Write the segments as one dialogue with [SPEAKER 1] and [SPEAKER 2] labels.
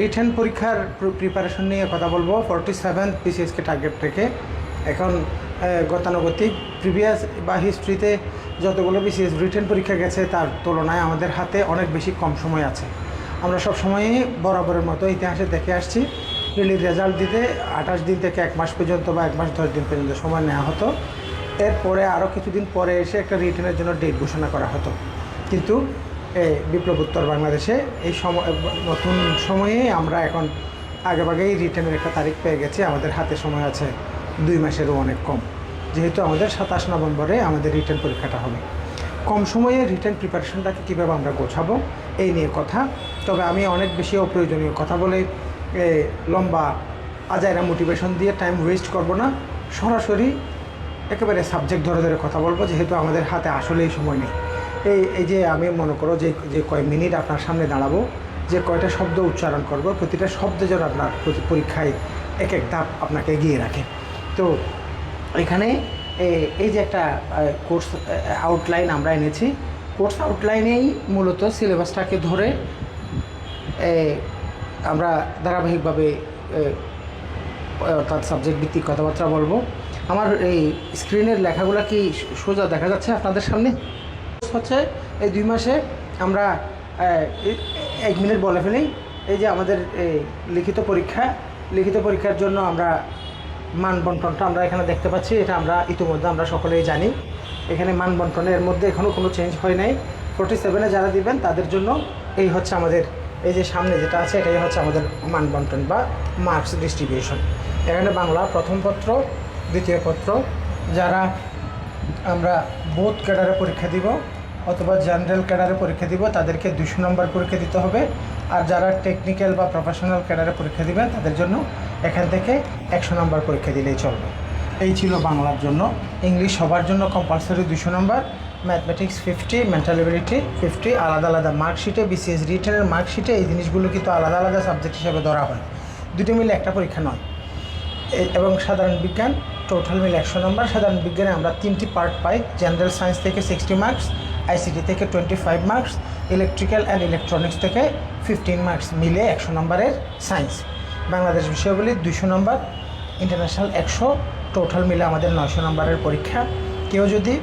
[SPEAKER 1] Written পরীক্ষার preparation নিয়ে কথা বলব। ফর্টি সেভেন পিসিএসকে টার্গেট থেকে। এখন গতানুগতিক। প্রিভিয়াস বা হিস্ট্রিতে যতগুলো বিসিএস রিটেন পরীক্ষা গেছে, তার তুলনায় আমাদের হাতে অনেক বেশি কম সময় আছে। আমরা সব সময়ই বরাবরের মতো ইতিহাসে দেখে আসছি। রিলির রেজাল্ট দিতে আঠাশ দিন থেকে এক মাস পর্যন্ত বা এক মাস দশ দিন পর্যন্ত সময় নেওয়া হতো। এরপরে আরও কিছুদিন পরে এসে একটা রিটেনের জন্য ডেট ঘোষণা করা হতো। কিন্তু এই বিপ্লব উত্তর বাংলাদেশে। এই সময় নতুন সময়ে আমরা এখন আগেভাগেই রিটার্নের একটা তারিখ পেয়ে গেছি। আমাদের হাতে সময় আছে দুই মাসেরও অনেক কম। যেহেতু আমাদের সাতাশ নভেম্বরে আমাদের রিটার্ন পরীক্ষাটা হবে। কম সময়ে রিটার্ন প্রিপারেশনটাকে কীভাবে আমরা গোছাবো, এই নিয়ে কথা। তবে আমি অনেক বেশি অপ্রয়োজনীয় কথা বলে লম্বা, আজাইরা মোটিভেশন দিয়ে টাইম ওয়েস্ট করব না। সরাসরি একেবারে সাবজেক্ট ধরে ধরে কথা বলব, যেহেতু আমাদের হাতে আসলেই সময় নেই। এই এই যে আমি মনে করো যে যে কয় মিনিট আপনার সামনে দাঁড়াবো, যে কয়টা শব্দ উচ্চারণ করব, প্রতিটা শব্দে যেন আপনার পরীক্ষায় এক এক ধাপ আপনাকে এগিয়ে রাখে। তো এখানে এই যে একটা কোর্স আউটলাইন আমরা এনেছি, কোর্স আউটলাইনেই মূলত সিলেবাসটাকে ধরে আমরা ধারাবাহিকভাবে অর্থাৎ সাবজেক্ট ভিত্তিক কথাবার্তা বলব। আমার এই স্ক্রিনের লেখাগুলো কি সোজা দেখা যাচ্ছে আপনাদের সামনে? হচ্ছে, এই দুই মাসে আমরা এক মিনিট বলে ফেলি, এই যে আমাদের এই লিখিত পরীক্ষা, লিখিত পরীক্ষার জন্য আমরা মান বন্টনটা আমরা এখানে দেখতে পাচ্ছি, এটা আমরা ইতিমধ্যে আমরা সকলেই জানি। এখানে মান বন্টনের মধ্যে এখনও কোনো চেঞ্জ হয় নাই। ফোর্টি সেভেনে যারা দিবেন, তাদের জন্য এই হচ্ছে আমাদের, এই যে সামনে যেটা আছে, এটাই হচ্ছে আমাদের মান বন্টন বা মার্কস ডিস্ট্রিবিউশন এখানে বাংলা প্রথম পত্র, দ্বিতীয় পত্র, যারা আমরা বোধ ক্যাডারে পরীক্ষা দিব অথবা জেনারেল ক্যাডারে পরীক্ষা দিব, তাদেরকে দুশো নম্বর পরীক্ষা দিতে হবে। আর যারা টেকনিক্যাল বা প্রফেশনাল ক্যাডারে পরীক্ষা দিবেন, তাদের জন্য এখান থেকে একশো নম্বর পরীক্ষা দিলেই চলবে। এই ছিল বাংলার জন্য। ইংলিশ সবার জন্য কম্পালসারি দুশো নম্বর mathematics fifty mental ability fifty আলাদা আলাদা মার্কশিটে বিসিএস রিটেনের মার্কশিটে এই জিনিসগুলো কিন্তু আলাদা আলাদা সাবজেক্ট হিসেবে ধরা হয়। দুটো মিলে একটা পরীক্ষা নয়। এবং সাধারণ বিজ্ঞান টোটাল মিলে একশো নম্বর সাধারণ বিজ্ঞানে আমরা তিনটি পার্ট পাই জেনারেল সায়েন্স থেকে সিক্সটি মার্কস আইসিটি থেকে twenty five marks electrical and electronics থেকে ফিফটিন মার্কস মিলে একশো নম্বরের সায়েন্স বাংলাদেশ বিষয়গুলি দুশো নম্বর ইন্টারন্যাশনাল একশো টোটাল মিলে আমাদের নয়শো নম্বরের পরীক্ষা। কেউ যদি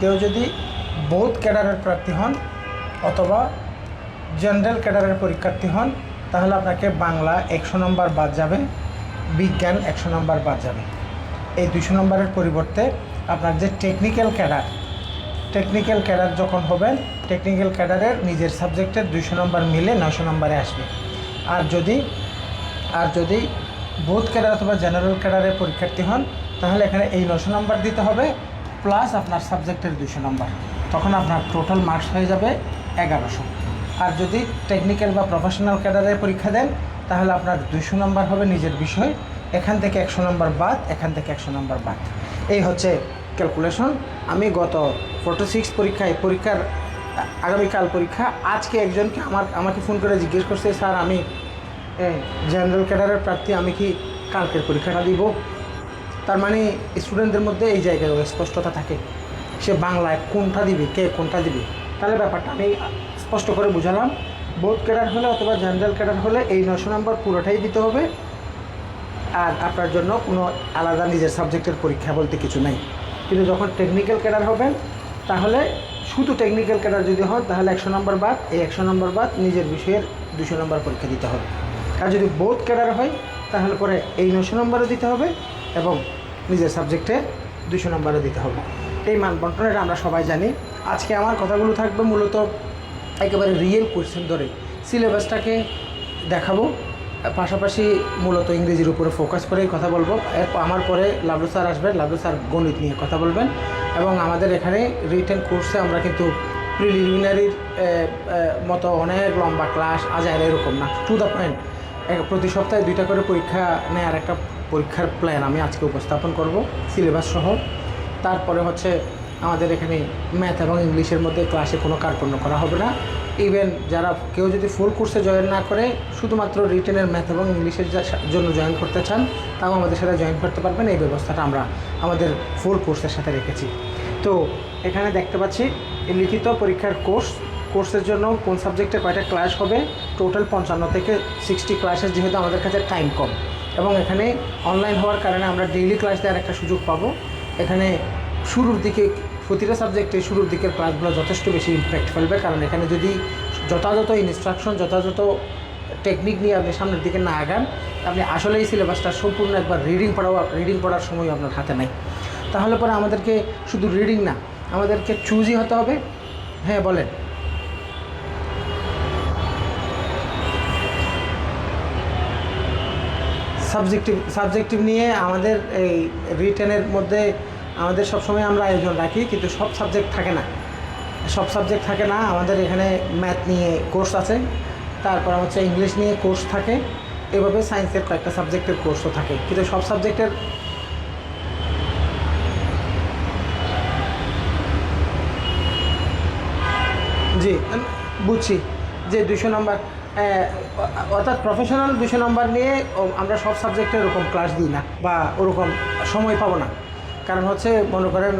[SPEAKER 1] কেউ যদি বোধ ক্যাডারের প্রার্থী হন অথবা জেনারেল ক্যাডারের পরীক্ষার্থী হন, তাহলে আপনাকে বাংলা একশো নম্বর বাদ যাবে, বিজ্ঞান একশো নম্বর বাদ যাবে। এই দুশো নম্বরের পরিবর্তে আপনার যে টেকনিক্যাল ক্যাডার টেকনিক্যাল ক্যাডার যখন হবেন টেকনিক্যাল ক্যাডারের নিজের সাবজেক্টের দুশো নম্বর মিলে নশো নম্বরে আসবে। আর যদি আর যদি বোধ ক্যাডার অথবা জেনারেল ক্যাডারের পরীক্ষার্থী হন, তাহলে এখানে এই নশো নম্বর দিতে হবে প্লাস আপনার সাবজেক্টের দুশো নম্বর তখন আপনার টোটাল মার্কস হয়ে যাবে এগারোশো। আর যদি টেকনিক্যাল বা প্রফেশনাল ক্যাডারের পরীক্ষা দেন, তাহলে আপনার দুশো নম্বর হবে নিজের বিষয়, এখান থেকে একশো নম্বর বাদ, এখান থেকে একশো নম্বর বাদ। এই হচ্ছে ক্যালকুলেশন আমি গত ফোর্টি সিক্স পরীক্ষায়, পরীক্ষার, আগামীকাল পরীক্ষা, আজকে একজনকে আমার, আমাকে ফোন করে জিজ্ঞেস করছে, স্যার, আমি জেনারেল ক্যাডারের প্রার্থী, আমি কি কালকের পরীক্ষাটা দিব? তার মানে স্টুডেন্টদের মধ্যে এই জায়গায় স্পষ্টতা থাকে। সে বাংলায় কোনটা দিবে, কে কোনটা দিবে? তাহলে ব্যাপারটা আমি স্পষ্ট করে বুঝালাম। বোর্ড ক্যাডার হলে অথবা জেনারেল ক্যাডার হলে এই নশো নম্বর পুরোটাই দিতে হবে। আর আপনার জন্য কোনো আলাদা নিজের সাবজেক্টের পরীক্ষা বলতে কিছু নেই। কিন্তু যখন টেকনিক্যাল ক্যাডার হবেন তাহলে শুধু টেকনিক্যাল ক্যাডার যদি হয়, তাহলে একশো নম্বর বাদ, এই একশো নম্বর বাদ নিজের বিষয়ের দুশো নম্বর পরীক্ষা দিতে হবে। আর যদি বোধ ক্যাডার হয়, তাহলে পরে এই নশো নম্বরও দিতে হবে এবং নিজের সাবজেক্টে দুশো নম্বরও দিতে হবে। এই মান বন্টনটা আমরা সবাই জানি। আজকে আমার কথাগুলো থাকবে মূলত একেবারে রিয়েল কোয়েশ্চেন ধরে। সিলেবাসটাকে দেখাবো। পাশাপাশি মূলত ইংরেজির উপরে ফোকাস করেই কথা বলব। আমার পরে লাভলু স্যার আসবেন লাভলু স্যার গণিত নিয়ে কথা বলবেন। এবং আমাদের এখানে রিটেন কোর্সে আমরা কিন্তু প্রিলিমিনারির মতো অনেক লম্বা ক্লাস আজাইর এরকম না। টু দ্য পয়েন্ট প্রতি সপ্তাহে দুইটা করে পরীক্ষা নেওয়ার একটা পরীক্ষার প্ল্যান আমি আজকে উপস্থাপন করব সিলেবাস সহ। তারপরে হচ্ছে আমাদের এখানে ম্যাথ এবং ইংলিশের মধ্যে ক্লাসে কোনো কার্পণ্য করা হবে না। ইভেন যারা কেউ যদি ফুল কোর্সে জয়েন না করে, শুধুমাত্র রিটেনের ম্যাথ এবং ইংলিশের জন্য জয়েন করতে চান, তাও আমাদের সাথে জয়েন করতে পারবেন। এই ব্যবস্থাটা আমরা আমাদের ফুল কোর্সের সাথে রেখেছি। তো, এখানে দেখতে পাচ্ছি লিখিত পরীক্ষার কোর্স কোর্সের জন্য কোন সাবজেক্টে কয়টা ক্লাস হবে? টোটাল পঞ্চান্ন থেকে সিক্সটি ক্লাসের যেহেতু আমাদের কাছে টাইম কম। এবং এখানে অনলাইন হওয়ার কারণে আমরা ডেইলি ক্লাস দেওয়ার একটা সুযোগ পাবো। এখানে শুরুর দিকে প্রতিটা সাবজেক্টে শুরুর দিকের ক্লাসগুলো যথেষ্ট বেশি ইম্প্যাক্ট ফেলবে। কারণ এখানে যদি যথাযথ ইনস্ট্রাকশন যথাযথ টেকনিক নিয়ে আপনি সামনের দিকে না আগান, আপনি আসলেই সিলেবাসটা সম্পূর্ণ একবার রিডিং পড়াও রিডিং পড়ার সময় আপনার হাতে নাই। তাহলে পরে আমাদেরকে শুধু রিডিং না, আমাদেরকে চুজই হতে হবে। হ্যাঁ বলেন। সাবজেক্টিভ সাবজেক্টিভ নিয়ে আমাদের এই রিটেনের মধ্যে আমাদের সবসময় আমরা আয়োজন রাখি, কিন্তু সব সাবজেক্ট থাকে না। সব সাবজেক্ট থাকে না, আমাদের এখানে ম্যাথ নিয়ে কোর্স আছে, তারপর হচ্ছে ইংলিশ নিয়ে কোর্স থাকে, এভাবে সায়েন্সের কয়েকটা সাবজেক্টের কোর্সও থাকে। কিন্তু সব সাবজেক্টের জি বুঝছি যে দুশো নম্বর অর্থাৎ প্রফেশনাল দুশো নম্বর নিয়ে আমরা সব সাবজেক্টে ওরকম ক্লাস দিই না বা ওরকম সময় পাবো না। হচ্ছে, মনে করেন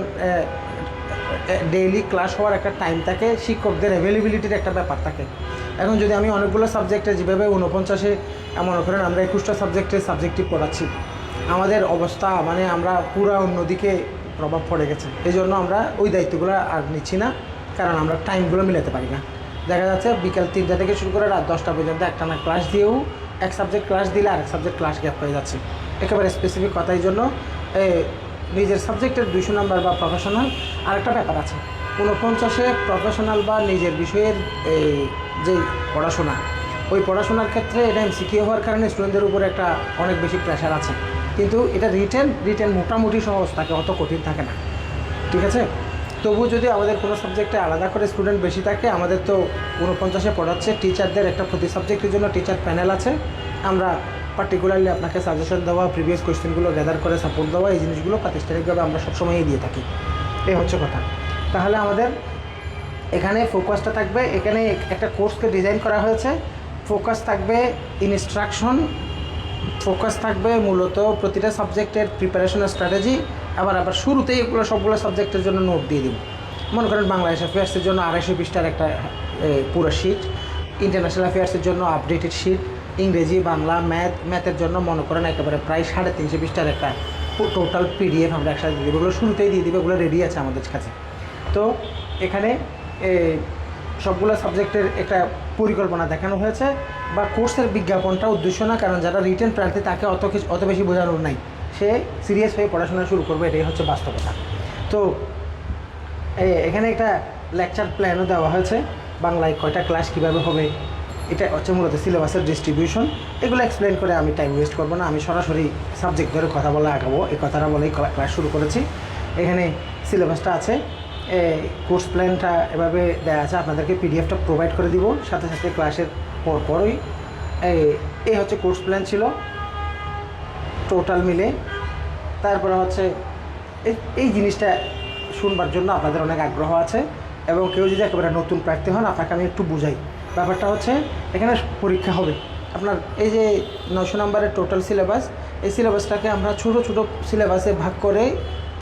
[SPEAKER 1] ডেইলি ক্লাস হওয়ার একটা টাইম থাকে, শিক্ষকদের অ্যাভেলেবিলিটির একটা ব্যাপার থাকে। এখন যদি আমি অনেকগুলো সাবজেক্টে যেভাবে উনপঞ্চাশে মনে করেন, আমরা একুশটা সাবজেক্টে সাবজেক্টিভ পড়াচ্ছি, আমাদের অবস্থা মানে আমরা পুরো অন্যদিকে প্রভাব পড়ে গেছে। এই জন্য আমরা ওই দায়িত্বগুলো আর নিচ্ছি না, কারণ আমরা টাইমগুলো মিলাতে পারি না। দেখা যাচ্ছে, বিকাল তিনটা থেকে শুরু করে রাত দশটা পর্যন্ত একটা না ক্লাস দিয়েও এক সাবজেক্ট ক্লাস দিলে আরেক সাবজেক্ট ক্লাস গ্যাপ হয়ে যাচ্ছে। একেবারে স্পেসিফিক কথাই জন্য নিজের সাবজেক্টের দুইশো নাম্বার বা প্রফেশনাল আরেকটা ব্যাপার আছে। ঊনপঞ্চাশে প্রফেশনাল বা নিজের বিষয়ের এই যে পড়াশোনা, ওই পড়াশোনার ক্ষেত্রে এটা এমসিকিউ হওয়ার কারণে স্টুডেন্টদের উপরে একটা অনেক বেশি প্রেশার আছে। কিন্তু এটা রিটেন রিটেন মোটামুটি সহজ থাকে অত কঠিন থাকে না। ঠিক আছে? তবু যদি আমাদের কোনো সাবজেক্টে আলাদা করে স্টুডেন্ট বেশি থাকে, আমাদের তো উনপঞ্চাশে পড়াচ্ছে টিচারদের একটা প্রতি সাবজেক্টের জন্য টিচার প্যানেল আছে। আমরা পার্টিকুলারলি আপনাকে সাজেশন দেওয়া প্রিভিয়াস কোয়েশ্চেনগুলো গ্যাদার করে সাপোর্ট দেওয়া, এই জিনিসগুলো প্রাতিষ্ঠানিকভাবে আমরা সবসময়ই দিয়ে থাকি। এই হচ্ছে কথা। তাহলে আমাদের এখানে ফোকাসটা থাকবে, এখানে একটা কোর্সকে ডিজাইন করা হয়েছে। ফোকাস থাকবে ইনস্ট্রাকশন ফোকাস থাকবে মূলত প্রতিটা সাবজেক্টের প্রিপারেশন স্ট্র্যাটেজি আবার আবার শুরুতেই এগুলো সবগুলো সাবজেক্টের জন্য নোট দিয়ে দিব। মনে করেন বাংলাদেশ অ্যাফেয়ার্সের জন্য আড়াইশো পৃষ্ঠার একটা পুরো শিট ইন্টারন্যাশনাল অ্যাফেয়ার্সের জন্য আপডেটেড শিট ইংরেজি, বাংলা, ম্যাথ, ম্যাথের জন্য মনে করেন একেবারে প্রায় সাড়ে তিনশো পৃষ্ঠার একটা টোটাল পিডিএফ আমরা একসাথে দিয়ে দেবো। ওগুলো শুরুতেই দিয়ে দিবে ওগুলো রেডি আছে আমাদের কাছে। তো এখানে সবগুলো সাবজেক্টের একটা পরিকল্পনা দেখানো হয়েছে বা কোর্সের বিজ্ঞাপনটা উদ্দেশ্য না, কারণ যারা রিটেন প্রার্থী তাকে অত কিছু, অত বেশি বোঝানোর নাই। সে সিরিয়াস হয়ে পড়াশোনা শুরু করবে, এটাই হচ্ছে বাস্তবতা। তো এখানে একটা লেকচার প্ল্যানও দেওয়া হয়েছে, বাংলায় কয়টা ক্লাস কীভাবে হবে এটা হচ্ছে মূলত সিলেবাসের ডিস্ট্রিবিউশন এগুলো এক্সপ্লেন করে আমি টাইম ওয়েস্ট করব না। আমি সরাসরি সাবজেক্ট ধরে কথা বলে আগাবো। এই কথাটা বলেই ক্লাস শুরু করেছি। এখানে সিলেবাসটা আছে। কোর্স প্ল্যানটা এভাবে দেওয়া আছে। আপনাদেরকে পিডিএফটা প্রোভাইড করে দিব। সাথে সাথে ক্লাসের পর পরই। এই- হচ্ছে কোর্স প্ল্যান ছিল। টোটাল মিলে। তারপরে হচ্ছে এই জিনিসটা শুনবার জন্য আপনাদের অনেক আগ্রহ আছে। এবং কেউ যদি একেবারে নতুন প্রার্থী হন, আপনাকে আমি একটু বুঝাই। ব্যাপারটা হচ্ছে, এখানে পরীক্ষা হবে। আপনার এই যে নশো নম্বরের টোটাল সিলেবাস এই সিলেবাসটাকে আমরা ছোটো ছোটো সিলেবাসে ভাগ করে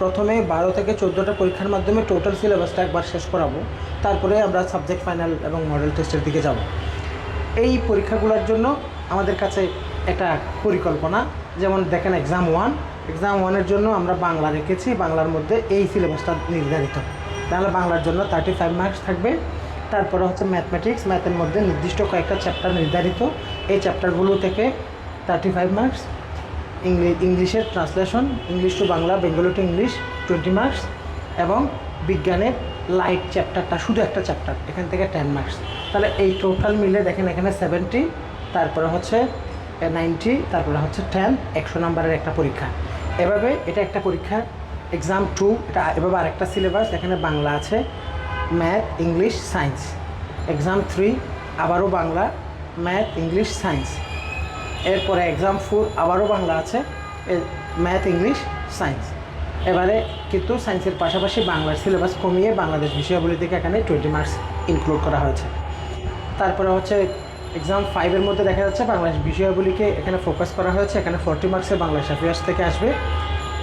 [SPEAKER 1] প্রথমে বারো থেকে চোদ্দোটা পরীক্ষার মাধ্যমে টোটাল সিলেবাসটা একবার শেষ করাবো। তারপরে আমরা সাবজেক্ট ফাইনাল এবং মডেল টেস্টের দিকে যাব। এই পরীক্ষাগুলোর জন্য আমাদের কাছে একটা পরিকল্পনা, যেমন দেখেন এক্সাম ওয়ান এক্সাম ওয়ানের জন্য আমরা বাংলা রেখেছি, বাংলার মধ্যে এই সিলেবাসটা নির্ধারিত। তাহলে বাংলার জন্য থার্টি ফাইভ মার্কস থাকবে। তারপরে হচ্ছে ম্যাথমেটিক্স ম্যাথের মধ্যে নির্দিষ্ট কয়েকটা চ্যাপ্টার নির্ধারিত। এই চ্যাপ্টারগুলো থেকে থার্টি ফাইভ মার্কস ইংলিশ ইংলিশের translation English to Bangla Bengali to English twenty marks এবং বিজ্ঞানের লাইট চ্যাপ্টারটা শুধু একটা চ্যাপ্টার এখান থেকে টেন মার্কস তাহলে এই টোটাল মিলে দেখেন এখানে সেভেন্টি তারপরে হচ্ছে নাইনটি তারপরে হচ্ছে টেন একশো নাম্বারের একটা পরীক্ষা। এভাবে এটা একটা পরীক্ষা এক্সাম টু এটা এভাবে আরেকটা সিলেবাস এখানে বাংলা আছে। Math, English, science. Exam three আবারও বাংলা, ম্যাথ, ইংলিশ, সায়েন্স। এরপরে এক্সাম ফোর আবারও বাংলা আছে ম্যাথ, ইংলিশ, সায়েন্স। এবারে কিন্তু সায়েন্সের পাশাপাশি বাংলার সিলেবাস কমিয়ে বাংলাদেশ বিষয়াবলী থেকে এখানে টোয়েন্টি মার্কস ইনক্লুড করা হয়েছে। তারপরে হচ্ছে এক্সাম ফাইভের মধ্যে দেখা যাচ্ছে বাংলাদেশ বিষয়াবলীকে এখানে ফোকাস করা হয়েছে, এখানে ফোরটি মার্কসের বাংলাদেশ অ্যাফেয়ার্স থেকে আসবে।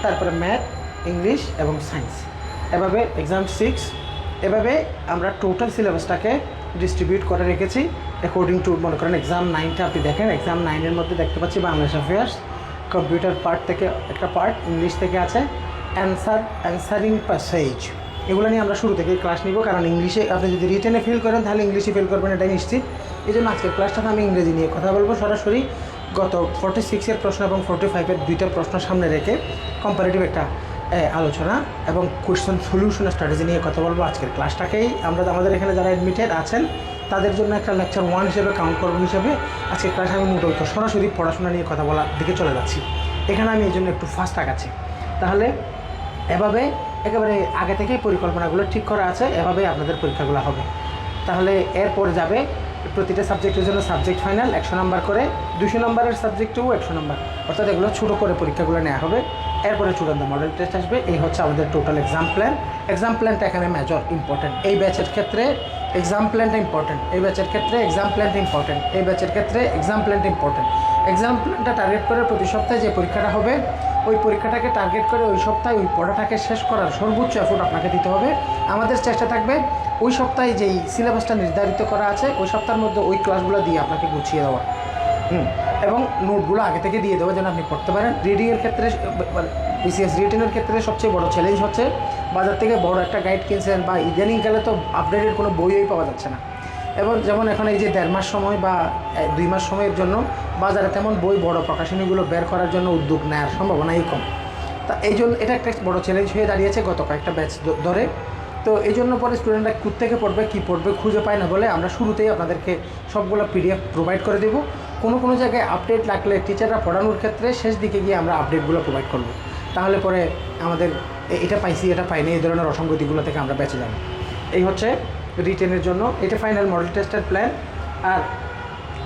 [SPEAKER 1] তারপরে ম্যাথ, ইংলিশ এবং সায়েন্স। এভাবে এক্সাম সিক্স এভাবে আমরা টোটাল সিলেবাসটাকে ডিস্ট্রিবিউট করে রেখেছি অ্যাকর্ডিং টু মনে করেন এক্সাম নাইনটা আপনি দেখেন এক্সাম নাইনের মধ্যে দেখতে পাচ্ছি বাংলাদেশ অ্যাফেয়ার্স কম্পিউটার পার্ট থেকে একটা পার্ট ইংলিশ থেকে আছে অ্যান্সার অ্যান্সারিং প্যাসেজ এগুলো নিয়ে আমরা শুরু থেকে ক্লাস নিব, কারণ ইংলিশে আপনি যদি রিটেনে ফিল করেন, তাহলে ইংলিশে ফিল করবেন, এটাই নিশ্চিত। এই জন্য আজকের ক্লাসটাতে আমি ইংরেজি নিয়ে কথা বলব, সরাসরি গত ফোর্টি সিক্সের প্রশ্ন এবং ফোর্টি ফাইভের দুইটা প্রশ্ন সামনে রেখে কম্পারেটিভ একটা আলোচনা এবং কোয়েশ্চেন সলিউশন স্ট্র্যাটেজি নিয়ে কথা বলব আজকের ক্লাসটাকেই আমরা আমাদের এখানে যারা অ্যাডমিটেড আছেন, তাদের জন্য একটা লেকচার ওয়ান হিসেবে কাউন্ট করব হিসেবে আজকের ক্লাসে আমি মূলত সরাসরি পড়াশোনা নিয়ে কথা বলার দিকে চলে যাচ্ছি। এখানে আমি এই জন্য একটু ফাস্ট আগাচ্ছি। তাহলে এভাবে একেবারে আগে থেকেই পরিকল্পনাগুলো ঠিক করা আছে, এভাবেই আপনাদের পরীক্ষাগুলো হবে। তাহলে এরপর যাবে প্রতিটা সাবজেক্টের জন্য সাবজেক্ট ফাইনাল একশো নাম্বার করে, দুশো নম্বরের সাবজেক্টেও একশো নাম্বার। অর্থাৎ এগুলো ছোটো করে পরীক্ষাগুলো নেওয়া হবে। এরপরে চূড়ান্ত মডেল টেস্ট আসবে। এই হচ্ছে আমাদের টোটাল এক্সাম প্ল্যান এক্সাম প্ল্যানটা এখানে মেজর ইম্পর্টেন্ট এই ব্যাচের ক্ষেত্রে এক্সাম প্ল্যানটা ইম্পর্টেন্ট এই ব্যাচের ক্ষেত্রে এক্সাম প্ল্যানটা ইম্পর্টেন্ট এই ব্যাচের ক্ষেত্রে এক্সাম প্ল্যানটা ইম্পর্টেন্ট এক্সাম প্ল্যানটা টার্গেট করে প্রতি সপ্তাহে যে পরীক্ষাটা হবে ওই পরীক্ষাটাকে টার্গেট করে ওই সপ্তাহে ওই পড়াটাকে শেষ করার সর্বোচ্চ এফোর্ট আপনাকে দিতে হবে। আমাদের চেষ্টা থাকবে ওই সপ্তাহে যেই সিলেবাসটা নির্ধারিত করা আছে, ওই সপ্তাহের মধ্যে ওই ক্লাসগুলো দিয়ে আপনাকে গুছিয়ে দেওয়া। হুম, এবং নোটগুলো আগে থেকে দিয়ে দেওয়া যেন আপনি পড়তে পারেন। রিডিংয়ের ক্ষেত্রে বিসিএস রিটেনের ক্ষেত্রে সবচেয়ে বড় চ্যালেঞ্জ হচ্ছে বাজার থেকে বড় একটা গাইড কিনছেন বা ইদানিংকালে তো আপডেটেড কোনো বইই পাওয়া যাচ্ছে না। এবং যেমন এখন এই যে দেড় মাস সময় বা দুই মাস সময়ের জন্য বাজারে তেমন বই, বড় প্রকাশনীগুলো বের করার জন্য উদ্যোগ নেওয়ার সম্ভাবনাই কম। তা এই জন্য এটা একটা বড় চ্যালেঞ্জ হয়ে দাঁড়িয়েছে গত কয়েকটা ব্যাচ ধরে। তো এই জন্য পরে স্টুডেন্টরা কোথ থেকে পড়বে, কী পড়বে, খুঁজে পায় না বলে আমরা শুরুতেই আপনাদেরকে সবগুলো পিডিএফ প্রোভাইড করে দেবো। কোনো কোনো জায়গায় আপডেট লাগলে টিচাররা পড়ানোর ক্ষেত্রে শেষ দিকে গিয়ে আমরা আপডেটগুলো প্রোভাইড করব। তাহলে পরে আমাদের এটা পাইছি, এটা পাইনি, এই ধরনের অসঙ্গতিগুলো থেকে আমরা বেঁচে যাব। এই হচ্ছে রিটেনের জন্য। এটা ফাইনাল মডেল টেস্টের প্ল্যান আর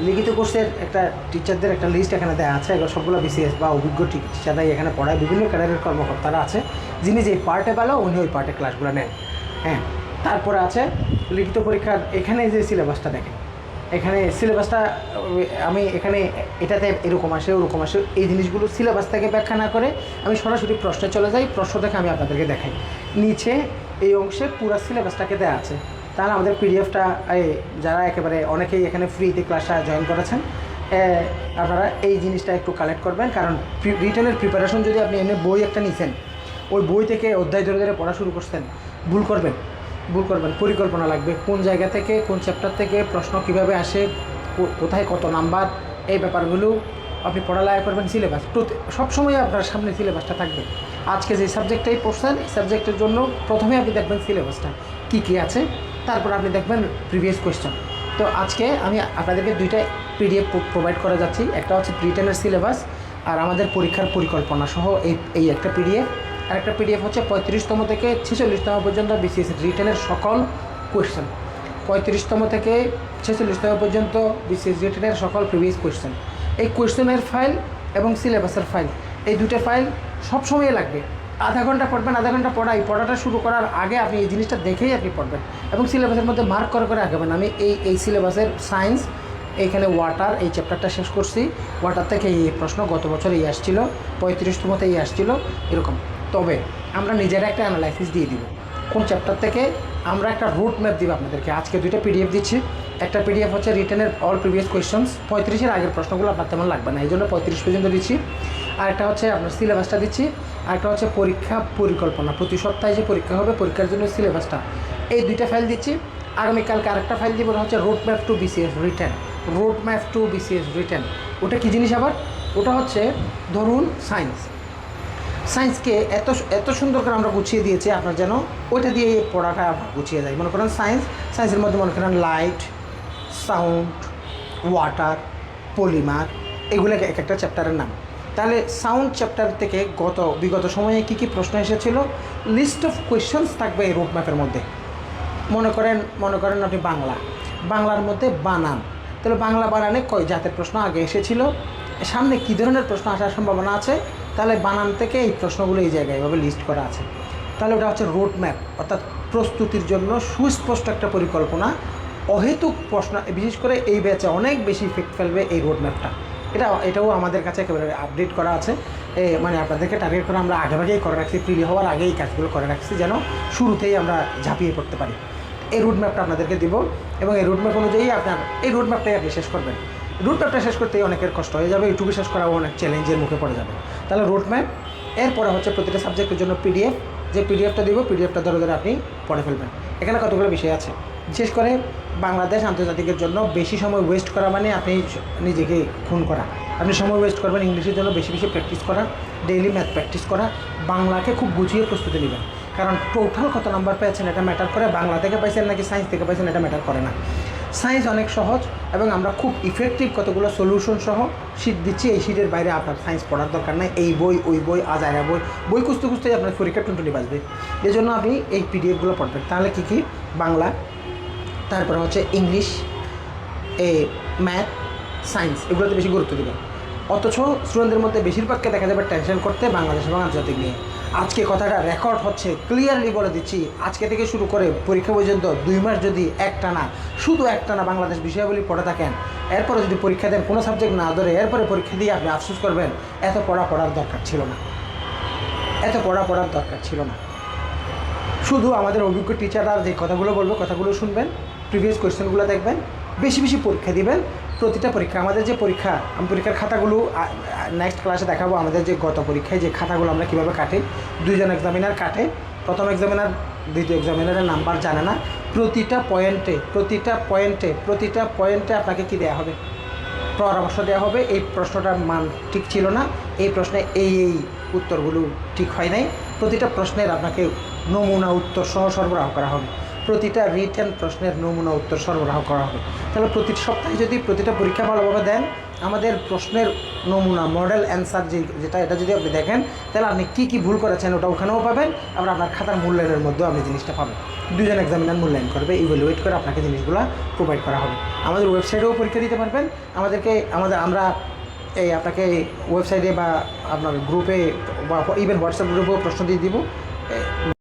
[SPEAKER 1] লিখিত কোর্সের একটা টিচারদের একটা লিস্ট এখানে দেওয়া আছে, এগুলো সবগুলো বিসিএস বা অভিজ্ঞ টিচাররাই এখানে পড়ায়, বিভিন্ন ক্যাডারের কর্মকর্তারা আছে, যিনি যে পার্টে ভালো, উনি ওই পার্টে ক্লাসগুলো নেন। হ্যাঁ তারপরে আছে লিখিত পরীক্ষার, এখানে যে সিলেবাসটা দেখেন, এখানে সিলেবাসটা আমি এখানে এটাতে এরকম আসে, ওরকম আসে, এই জিনিসগুলো সিলেবাস থেকে ব্যাখ্যা না করে আমি সরাসরি প্রশ্নে চলে যাই, প্রশ্ন থেকে আমি আপনাদেরকে দেখাই। নিচে এই অংশে পুরো সিলেবাসটাকে দেওয়া আছে। তাহলে আমাদের পিডিএফটা যারা একেবারে অনেকেই এখানে ফ্রিতে ক্লাসটা জয়েন করেছেন আপনারা এই জিনিসটা একটু কালেক্ট করবেন। কারণ রিটেনের প্রিপারেশন যদি আপনি এমনি বই একটা নিছেন, ওই বই থেকে অধ্যায় ধরে ধরে পড়া শুরু করছেন, ভুল করবেন ভুল করবেন, পরিকল্পনা লাগবে। কোন জায়গা থেকে, কোন চ্যাপ্টার থেকে, প্রশ্ন কীভাবে আসে কোথায় কত নাম্বার এই ব্যাপারগুলো আপনি পড়ালেখা করবেন সিলেবাস সবসময় আপনার সামনে সিলেবাসটা থাকবে। আজকে যে সাবজেক্টটাই পড়ছেন সাবজেক্টের জন্য প্রথমে আপনি দেখবেন সিলেবাসটা কী কী আছে। তারপর আপনি দেখবেন প্রিভিয়াস কোয়েশ্চেন তো আজকে আমি আপনাদেরকে দুইটা পিডিএফ প্রোভাইড করা যাচ্ছি। একটা হচ্ছে ব্রিটেনের সিলেবাস আর আমাদের পরীক্ষার পরিকল্পনা সহ এই এই একটা পিডিএফ আর একটা পিডিএফ হচ্ছে পঁয়ত্রিশতম থেকে ছেচল্লিশতম পর্যন্ত বিসিএস রিটেনের সকল কোয়েশ্চেন পঁয়ত্রিশতম থেকে ছেচল্লিশতম পর্যন্ত বিসিএস রিটেনের সকল প্রিভিয়াস কোয়েশ্চেন এই কোয়েশ্চেনের ফাইল এবং সিলেবাসের ফাইল এই দুটো ফাইল সবসময় লাগবে। আধা ঘণ্টা পড়বেন, আধা ঘণ্টা পড়াই। পড়াটা শুরু করার আগে আপনি এই জিনিসটা দেখেই আপনি পড়বেন। এবং সিলেবাসের মধ্যে মার্ক করে করে আগাবেন আমি এই এই সিলেবাসের সায়েন্স এইখানে ওয়াটার এই চ্যাপ্টারটা শেষ করছি। ওয়াটার থেকে এই প্রশ্ন গত বছর এই আসছিল পঁয়ত্রিশতমতে এই আসছিল, এরকম। তবে আমরা নিজেরা একটা অ্যানালাইসিস দিয়ে দিব। কোন চ্যাপ্টার থেকে আমরা একটা রুট ম্যাপ দিব আপনাদেরকে। আজকে দুইটা পিডিএফ দিচ্ছি। একটা পিডিএফ হচ্ছে রিটেনের অল প্রিভিয়াস কোয়েশ্চেন্স পঁয়ত্রিশের আগের প্রশ্নগুলো আপনার তেমন লাগবে না। এই জন্য পঁয়ত্রিশ পর্যন্ত দিচ্ছি। আর একটা হচ্ছে আপনার সিলেবাসটা দিচ্ছি। আর একটা হচ্ছে পরীক্ষা পরিকল্পনা। প্রতি সপ্তাহে যে পরীক্ষা হবে, পরীক্ষার জন্য সিলেবাসটা। এই দুইটা ফাইল দিচ্ছি। আগামীকালকে আরেকটা ফাইল দিব হচ্ছে road map to BCS written road map to BCS written ওটা কী জিনিস আবার? ওটা হচ্ছে ধরুন সায়েন্স সায়েন্সকে এত এত সুন্দর করে আমরা গুছিয়ে দিয়েছি, আপনার যেন ওইটা দিয়ে এই পড়াটা গুছিয়ে যায়। মনে করেন সায়েন্স সায়েন্সের মধ্যে মনে করেন লাইট সাউন্ড ওয়াটার পলিমার এগুলো এক একটা চ্যাপ্টারের নাম। তাহলে সাউন্ড চ্যাপ্টার থেকে গত, বিগত সময়ে কী কী প্রশ্ন এসেছিল? লিস্ট অফ কোয়েশ্চেন্স থাকবে এই রোড ম্যাপের মধ্যে। মনে করেন মনে করেন আপনি বাংলা। বাংলার মধ্যে বানান। তাহলে বাংলা বানানে কয় জাতের প্রশ্ন আগে এসেছিল? সামনে কী ধরনের প্রশ্ন আসার সম্ভাবনা আছে? তাহলে বানান থেকে এই প্রশ্নগুলো এই জায়গায় এভাবে লিস্ট করা আছে। তাহলে ওটা হচ্ছে রোড ম্যাপ অর্থাৎ প্রস্তুতির জন্য সুস্পষ্ট একটা পরিকল্পনা। অহেতুক প্রশ্ন, বিশেষ করে এই ব্যাচে অনেক বেশি ইফেক্ট ফেলবে এই রোড ম্যাপটা এটা এটাও আমাদের কাছে একেবারে আপডেট করা আছে। এ, মানে আপনাদেরকে টার্গেট করে আমরা আগেভাগেই করে রাখছি প্রিলি হওয়ার আগেই কাজগুলো করে রাখছি যেন শুরুতেই আমরা ঝাঁপিয়ে পড়তে পারি। এই রুট ম্যাপটা আপনাদেরকে দিব এবং এই রুট ম্যাপ অনুযায়ী আপনার এই রুট ম্যাপটাই আপনি শেষ করবেন। রুট ম্যাপটা শেষ করতেই অনেকের কষ্ট হয়ে যাবে ইউটিউবে শেষ করাও অনেক চ্যালেঞ্জের মুখে পড়ে যাবে। তাহলে রুট ম্যাপ এরপরে হচ্ছে প্রতিটা সাবজেক্টের জন্য পিডিএফ যে পিডিএফটা দিব পিডিএফটা ধরে ধরে আপনি পড়ে ফেলবেন। এখানে কতগুলো বিষয় আছে? বিশেষ করে বাংলাদেশ আন্তর্জাতিকের জন্য বেশি সময় ওয়েস্ট করা মানে আপনি নিজেকে খুন করা। আপনি সময় ওয়েস্ট করবেন ইংলিশের জন্য, বেশি বেশি প্র্যাকটিস করা ডেইলি ম্যাথ প্র্যাকটিস করা, বাংলাকে খুব বুঝিয়ে প্রস্তুতি নেবেন। কারণ টোটাল কত নাম্বার পেয়েছেন এটা ম্যাটার করে, বাংলা থেকে পাইছেন নাকি সায়েন্স থেকে পাইছেন এটা ম্যাটার করে না। সায়েন্স অনেক সহজ এবং আমরা খুব ইফেক্টিভ কতগুলো সলিউশন সহ শীট দিচ্ছি, এই শীটের বাইরে আপনার সায়েন্স পড়ার দরকার নাই। এই বই, ওই বই আজারা বই বই খুঁজতে খুঁজতেই আপনার পরীক্ষা টুনটুনি বাজবে। জন্য আপনি এই পিডিএফগুলো পড়বেন। তাহলে কী কী? বাংলা তারপরে হচ্ছে ইংলিশ এ ম্যাথ সায়েন্স এগুলোতে বেশি গুরুত্ব দেবেন অথচ স্টুডেন্টদের মধ্যে বেশিরভাগকে দেখা যাবে টেনশন করতে বাংলাদেশ এবং আন্তর্জাতিক নিয়ে। আজকে কথাটা রেকর্ড হচ্ছে ক্লিয়ারলি বলে দিচ্ছি, আজকে থেকে শুরু করে পরীক্ষা পর্যন্ত দুই মাস যদি একটানা, শুধু একটানা বাংলাদেশ বিষয়াবলী পড়ে থাকেন, এরপরে যদি পরীক্ষা দেন কোনো সাবজেক্ট না ধরে, এরপরে পরীক্ষা দিয়ে আপনি আফসোস করবেন, এত পড়া পড়ার দরকার ছিল না। এত পড়া পড়ার দরকার ছিল না। শুধু আমাদের অভিজ্ঞ টিচাররা যে কথাগুলো বলবে, কথাগুলো শুনবেন। প্রিভিয়াস কোয়েশ্চেনগুলো দেখবেন, বেশি বেশি পরীক্ষা দিবেন, প্রতিটা পরীক্ষা। আমাদের যে পরীক্ষা, আমি পরীক্ষার খাতাগুলো নেক্সট ক্লাসে দেখাবো আমাদের যে গত পরীক্ষায় যে খাতাগুলো আমরা কীভাবে কাটি। দুইজন এক্সামিনার কাটে, প্রথম এক্সামিনার দ্বিতীয় এক্সামিনারের নাম্বার জানে না। প্রতিটা পয়েন্টে প্রতিটা পয়েন্টে প্রতিটা পয়েন্টে আপনাকে কি দেওয়া হবে? পরামর্শ দেওয়া হবে, এই প্রশ্নটার মান ঠিক ছিল না, এই প্রশ্নে এই এই উত্তরগুলো ঠিক হয় নাই। প্রতিটা প্রশ্নের আপনাকে নমুনা উত্তর সহ সরবরাহ করা হবে। প্রতিটা রিটেন প্রশ্নের নমুনা উত্তর সরবরাহ করা হবে তাহলে প্রতি সপ্তাহে যদি প্রতিটা পরীক্ষা ভালোভাবে দেন, আমাদের প্রশ্নের নমুনা মডেল অ্যান্সার যে, যেটা, এটা যদি আপনি দেখেন, তাহলে আপনি কী কী ভুল করেছেন ওটা ওখানেও পাবেন, আবার আপনার খাতার মূল্যায়নের মধ্যেও আপনি জিনিসটা পাবেন। দুজন এক্সামিনার মূল্যায়ন করবে ইভ্যালুয়েট করে আপনাকে জিনিসগুলো প্রোভাইড করা হবে। আমাদের ওয়েবসাইটেও পরীক্ষা দিতে পারবেন। আমাদেরকে, আমাদের, আমরা এই আপনাকে ওয়েবসাইটে বা আপনার গ্রুপে বা ইভেন হোয়াটসঅ্যাপ গ্রুপেও প্রশ্ন দিয়ে দিব।